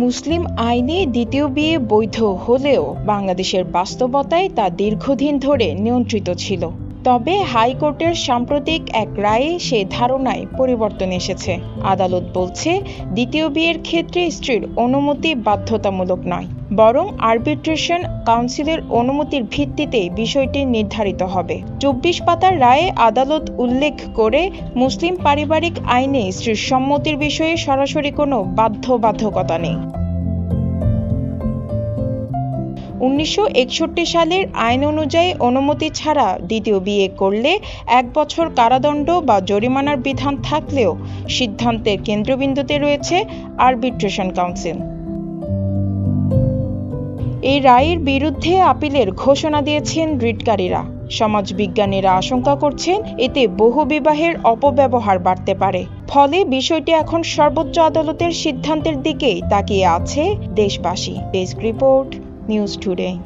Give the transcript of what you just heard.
মুসলিম আইনে দ্বিতীয় বিয়ে বৈধ হলেও বাংলাদেশের বাস্তবতায় তা দীর্ঘদিন ধরে নিয়ন্ত্রিত ছিল। তবে হাইকোর্টের সাম্প্রতিক এক রায়ে সে ধারণায় পরিবর্তন এসেছে। আদালত বলছে, দ্বিতীয় বিয়ের ক্ষেত্রে স্ত্রীর অনুমতি বাধ্যতামূলক নয়, বরং আরবিট্রেশন কাউন্সিলের অনুমতির ভিত্তিতে বিষয়টি নির্ধারিত হবে। চব্বিশ পাতার রায়ে আদালত উল্লেখ করে, মুসলিম পারিবারিক আইনে স্ত্রীর সম্মতির বিষয়ে সরাসরি কোনো বাধ্যবাধকতা নেই। উনিশশো একষট্টি সালের আইন অনুযায়ী অনুমতি ছাড়া দ্বিতীয় বিয়ে করলে এক বছর কারাদণ্ড বা জরিমানার বিধান থাকলেও সিদ্ধান্তের কেন্দ্রবিন্দুতে রয়েছে আরবিট্রেশন কাউন্সিল এই রায়ের বিরুদ্ধে আপিলের ঘোষণা দিয়েছেন রিটকারীরা। সমাজবিজ্ঞানীরা আশঙ্কা করছেন এতে বহুবিবাহের অপব্যবহার বাড়তে পারে। ফলে বিষয়টি এখন সর্বোচ্চ আদালতের সিদ্ধান্তের দিকেই তাকিয়ে আছে দেশবাসী। Desk report news today.